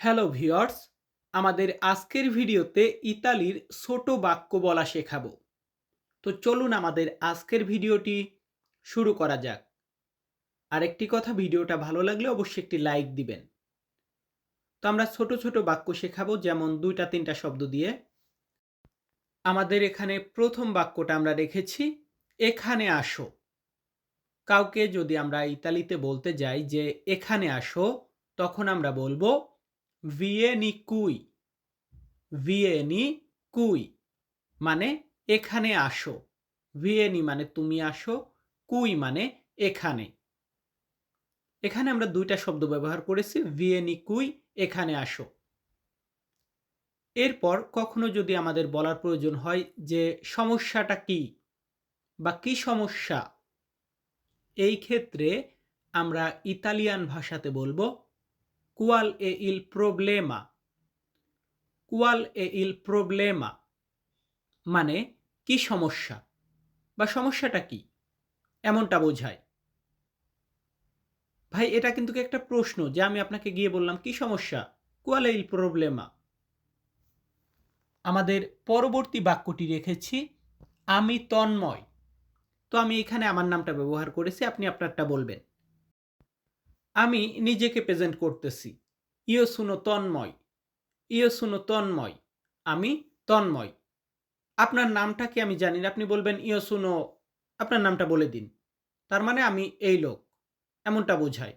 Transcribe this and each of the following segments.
Hello viewers আমাদের আজকের ভিডিওতে ইতালির ছোট বাক্য বলা শেখাবো। তো চলুন আমাদের আজকের ভিডিওটি শুরু করা যাক। আরেকটি কথা, ভিডিওটা ভালো লাগলে অবশ্যই একটি লাইক দিবেন। তো আমরা ছোট ছোট বাক্য শেখাবো, যেমন দুইটা, তিনটা শব্দ দিয়ে। আমাদের এখানে প্রথম বাক্যটা আমরা রেখেছি, এখানে আসো। কাউকে যদি আমরা ইতালিতে বলতে যাই যে, এখানে আসো, তখন আমরা বলব ভিয়েনি কুই ভিয়েনি কুই মানে এখানে আসো। ভিয়েনি মানে তুমি আসো, কুই মানে এখানে। এখানে আমরা দুইটা শব্দ ব্যবহার করেছি ভিয়েনি কুই এখানে আসো। এরপর কখনো যদি আমাদের বলার প্রয়োজন হয় যে সমস্যাটা কি বা কি সমস্যা, এই ক্ষেত্রে আমরা ইতালিয়ান ভাষাতে বলব কুয়াল এ ইল প্রবলেমা কুয়াল এ ইল প্রবলেমা মানে কি সমস্যা? বা সমস্যাটা কি? এমনটা বোঝায়। ভাই, এটা কিন্তু একটা প্রশ্ন যে আমি আপনাকে গিয়ে বললাম, কি সমস্যা? কুয়াল ইল প্রবলেমা আমাদের পরবর্তী বাক্যটি রেখেছি, আমি তন্ময়। তো আমি এখানে আমার নামটা ব্যবহার করেছি, আপনি আপনারটা বলবেন। আমি নিজেকে প্রেজেন্ট করতেছি। ইয় শুনো তন্ময়। ইয় শুনো তন্ময়। আমি তন্ময়। আপনার নামটা কি আমি জানি না। আপনি বলবেন, ইয় শুনো আপনার নামটা বলে দিন। তার মানে আমি এই লোক। এমনটা বোঝায়।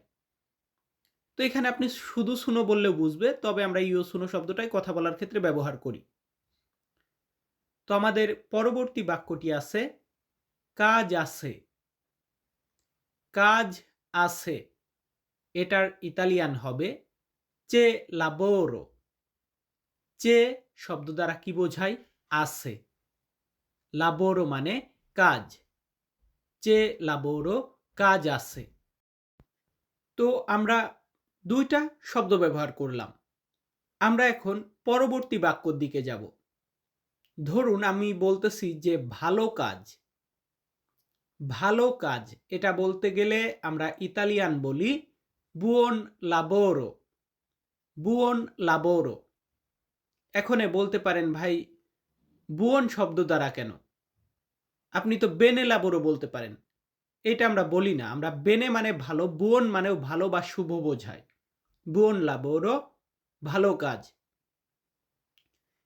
তো এখানে আপনি শুধু শুনো বললেও বুঝবে, তবে আমরা ইয় শুনো শব্দটাই কথা বলার ক্ষেত্রে ব্যবহার করি। তো আমাদের পরবর্তী বাক্যটি আছে, কাজ আছে। কাজ আছে। এটার ইতালিয়ান হবে চে লাবোরো চে শব্দ দ্বারা কি বোঝায়? আছে। লাবোরো মানে কাজ। চে লাবোরো কাজ আছে। তো আমরা দুইটা শব্দ ব্যবহার করলাম। আমরা এখন পরবর্তী বাক্যর দিকে যাব। ধরুন আমি বলতেছি যে ভালো কাজ। ভালো কাজ, এটা বলতে গেলে আমরা ইতালিয়ান বলি বুয়ন লাবোরো বুয়ন লাবোরো এখনে বলতে পারেন, ভাই, বুয়ন শব্দ দ্বারা কেন? আপনি তো বেনে লাবোরো বলতে পারেন। এটা আমরা বলি না। আমরা বেনে মানে ভালো, বুয়ন মানেও ভালো বা শুভ বোঝায়। বুয়ন লাবোরো ভালো কাজ।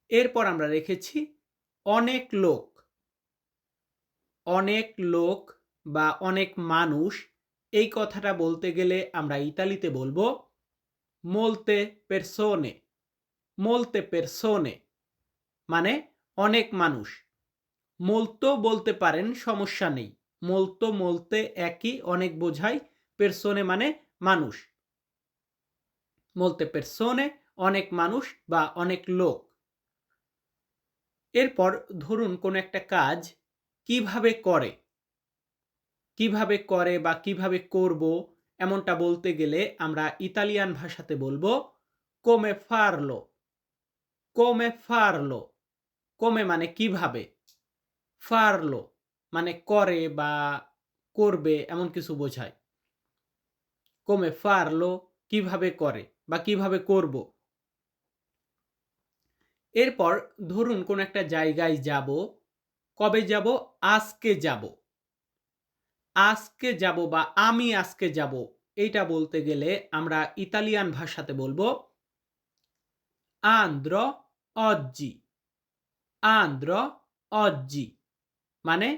এরপর আমরা রেখেছি অনেক লোক। অনেক লোক বা অনেক মানুষ এই কথাটা বলতে গেলে আমরা ইতালিতে বলব মোলতে পেরসোনে মোলতে পেরসোনে মানে অনেক মানুষ। মোলতো বলতে পারেন সমস্যা নেই। মোলতো মোলতে একই, অনেক বোঝায়। পেরসোনে মানে মানুষ। মোলতে পেরসোনে অনেক মানুষ বা অনেক লোক। এরপর ধরুন কোন একটা কাজ কীভাবে করে? কীভাবে করে বা কীভাবে করব এমনটা বলতে গেলে আমরা ইতালিয়ান ভাষাতে বলব কোমে ফারলো কোমে ফারলো কোমে মানে কীভাবে ফারলো মানে করে বা করবে এমন কিছু বোঝায়। কোমে ফারলো কীভাবে করে বা কীভাবে করব। এরপর ধরুন কোন একটা জায়গায় যাব, কবে যাব, আজকে যাব। আজকে যাব বা আমি আজকে যাব, এইটা বলতে গেলে আমরা ইতালিয়ান ভাষাতে বলব আন্দ্র অজ্জি। আন্দ্র অজ্জি মানে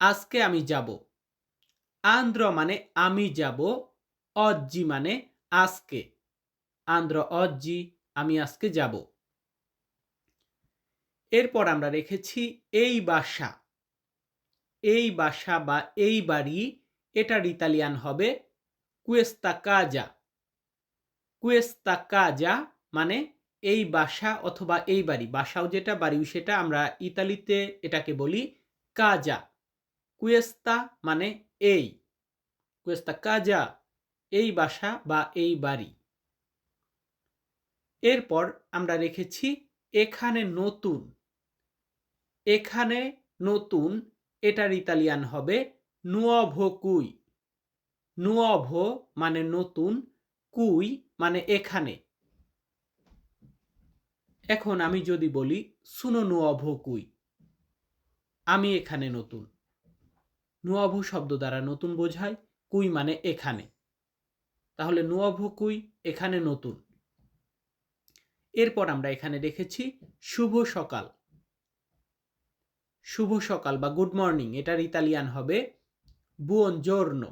আজকে আমি যাব। আন্দ্র মানে আমি যাব, অজ্জি মানে আজকে। আন্দ্র অজ্জি, আমি আজকে যাব। এরপর আমরা রেখেছি এই বাসা এই বাসা বা এই বাড়ি, এটার ইতালিয়ান হবে কুয়েস্তা কাজা। কুয়েস্তা কাজা মানে এই বাসা অথবা এই বাড়ি। বাসাও যেটা, বাড়িও সেটা, আমরা ইতালিতে এটাকে বলি কাজা। কুয়েস্তা মানে এই। কুয়েস্তা কাজা, এই বাসা বা এই বাড়ি। এরপর আমরা রেখেছি এখানে নতুন। এখানে নতুন এটার ইতালিয়ান হবে নুয়ভো কুই নুয়ভো মানে নতুন কুই মানে এখানে। এখন আমি যদি বলি সুনো নুয়ভ কুই আমি এখানে নতুন। নুয়ভ শব্দ দ্বারা নতুন বোঝায় কুই মানে এখানে। তাহলে নুয়ভ কুই এখানে নতুন। এরপর আমরা এখানে দেখেছি, শুভ সকাল শুভ সকাল বা গুড মর্নিং, এটার ইতালিয়ান হবে বুয়ন জোর্নো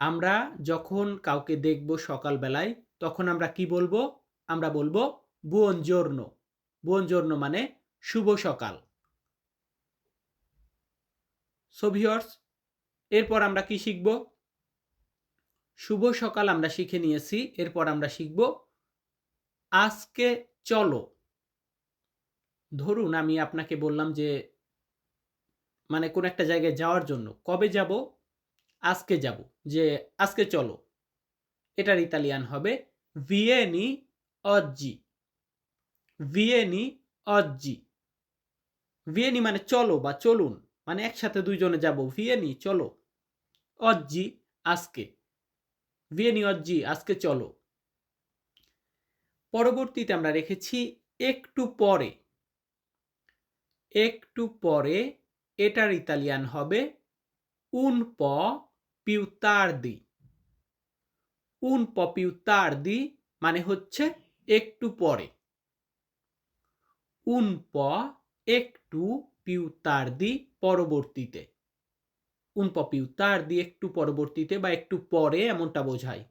আমরা যখন কাউকে দেখব সকালবেলায়, তখন আমরা কি বলব? আমরা বলব বুয়ন জোর্নো বুয়ন জোর্নো মানে শুভ সকাল। সোভিয়র্স এরপর আমরা কি শিখব? শুভ সকাল আমরা শিখে নিয়েছি, এরপর আমরা শিখব আজকে চলো। ধরুন আমি আপনাকে বললাম যে মানে কোন একটা জায়গায় যাওয়ার জন্য, কবে যাব? আজকে যাব। যে, আজকে চলো। এটার ইতালিয়ান হবে ভিয়েনি অজ্জি। ভিয়েনি অজ্জি। ভিয়েনি মানে চলো বা চলুন। মানে একসাথে দুইজনে যাব। ভিয়েনি, চলো। অজ্জি, আজকে। ভিয়েনি, অজ্জি, আজকে চলো। পরবর্তীতে আমরা রেখেছি একটু পরে। একটু পরে এটার ইতালিয়ান হবে উন প পিউতার্দি উন প পিউতার্দি মানে হচ্ছে একটু পরে। উন প একটু পিউতার্দি পরবর্তীতে। উন প পিউতার্দি একটু পরবর্তীতে বা একটু পরে এমনটা বোঝায়।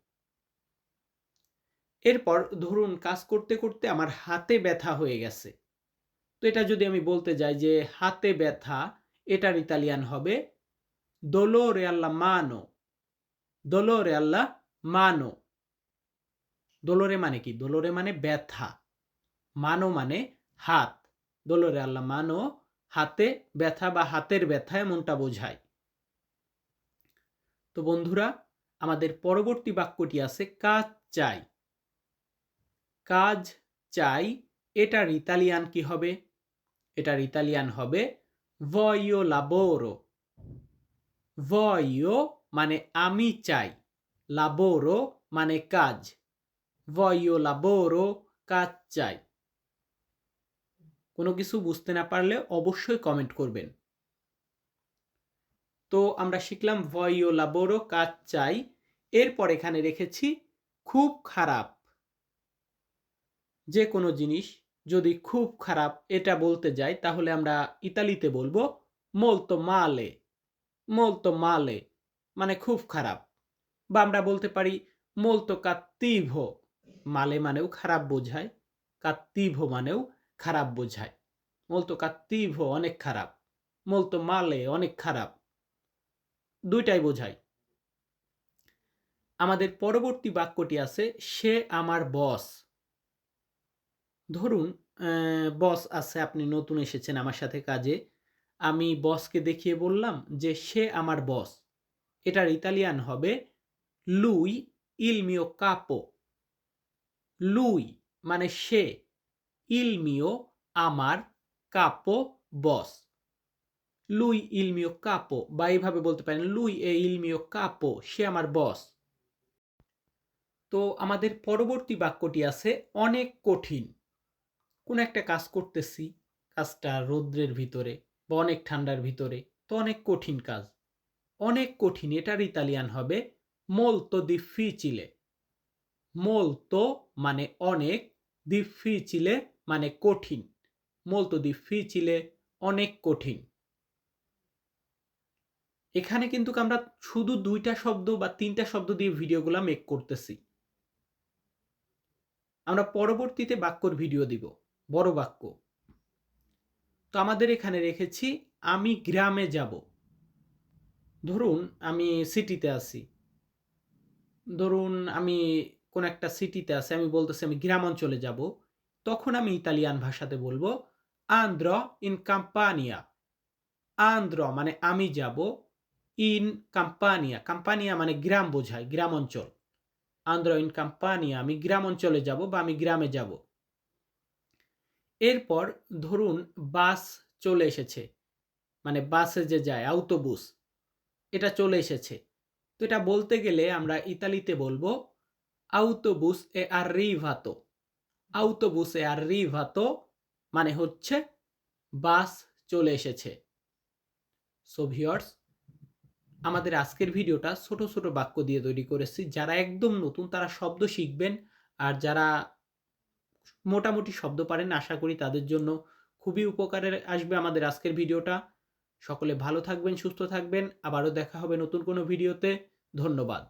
এরপর ধরুন কাজ করতে করতে আমার হাতে ব্যথা হয়ে গেছে। তো এটা যদি আমি বলতে যাই যে হাতে ব্যথা, এটার ইতালিয়ান হবে দোলোরে আল্লাহ মানো দোলোরে আল্লাহ মানো দোলোরে মানে কি? দোলোরে মানে ব্যথা। মানো মানে হাত। দোলোরে আল্লাহ মানো হাতে ব্যথা বা হাতের ব্যথা এমনটা বোঝায়। তো বন্ধুরা, আমাদের পরবর্তী বাক্যটি আছে কাজ চাই। কাজ চাই, এটার ইতালিয়ান কি হবে? এটার ইতালিয়ান হবে ভয়ো লাবোরো ভয়ো মানে আমি চাই। লাবোরো মানে কাজ। ভয়ো লাবোরো কাজ চাই। কোনো কিছু বুঝতে না পারলে অবশ্যই কমেন্ট করবেন। তো আমরা শিখলাম ভয়ো লাবোরো কাজ চাই। এরপর এখানে রেখেছি খুব খারাপ যে কোনো জিনিস যদি খুব খারাপ এটা বলতে যাই, তাহলে আমরা ইতালিতে বলব মোলতো মালে মোলতো মালে মানে খুব খারাপ। বা আমরা বলতে পারি মোলতো কাত্তিভো মালে মানেও খারাপ বোঝায় কাত্তিভো মানেও খারাপ বোঝায়। মোলতো কাত্তিভো অনেক খারাপ মোলতো মালে অনেক খারাপ। দুইটাই বোঝায়। আমাদের পরবর্তী বাক্যটি আছে, সে আমার বস ধরুন বস আছে, আপনি নতুন এসেছেন আমার সাথে কাজে। আমি বসকে দেখিয়ে বললাম যে, সে আমার বস এটার ইতালিয়ান হবে লুই ইলমিও কাপো লুই মানে সে ইলমিও আমার কাপো বস লুই ইলমিও কাপো বা এইভাবে বলতে পারেন লুই এ ইলমিও কাপো সে আমার বস তো আমাদের পরবর্তী বাক্যটি আছে, অনেক কঠিন। কোনো একটা কাজ করতেছি, কাজটা রৌদ্রের ভিতরে বা অনেক ঠান্ডার ভিতরে, তো অনেক কঠিন কাজ। অনেক কঠিন, এটার ইতালিয়ান হবে মোল তো মোলতো চিলে মোলতো মানে অনেক চিলে মানে কঠিন। মোলতো চিলে অনেক কঠিন। এখানে কিন্তু আমরা শুধু দুইটা শব্দ বা তিনটা শব্দ দিয়ে ভিডিওগুলো মেক করতেছি। আমরা পরবর্তীতে বাক্যর ভিডিও দিব। বড় বাক্য। তো আমাদের এখানে রেখেছি, আমি গ্রামে যাব। ধরুন, আমি সিটিতে আছি। ধরুন, আমি কোন একটা সিটিতে আছি, আমি বলতেছি, আমি গ্রাম অঞ্চলে যাব। তখন আমি ইতালিয়ান ভাষাতে বলব, আন্দ্র ইন কাম্পানিয়া। আন্দ্র মানে আমি যাব, ইন কাম্পানিয়া। কাম্পানিয়া মানে গ্রাম বোঝায়, গ্রাম অঞ্চল। আন্দ্র ইন কাম্পানিয়া, আমি গ্রাম অঞ্চলে যাব বা আমি গ্রামে যাব। এরপর ধরুন বাস চলে এসেছে মানে বাসে যে যায় আউটোবুস এটা চলে এসেছে। তো এটা বলতে গেলে আমরা ইতালিতে বলব আউটোবুস এ আর রিভাতো এ আর রিভাতো মানে হচ্ছে বাস চলে এসেছে। সো আমাদের আজকের ভিডিওটা ছোট ছোট বাক্য দিয়ে তৈরি করেছি। যারা একদম নতুন, তারা শব্দ শিখবেন। আর যারা মোটামুটি শব্দ পারেন। আশা করি তাদের জন্য খুবই উপকারের আসবে আমাদের আজকের ভিডিওটা। সকলে ভালো থাকবেন, সুস্থ থাকবেন। আবারও দেখা হবে নতুন কোনো ভিডিওতে। ধন্যবাদ।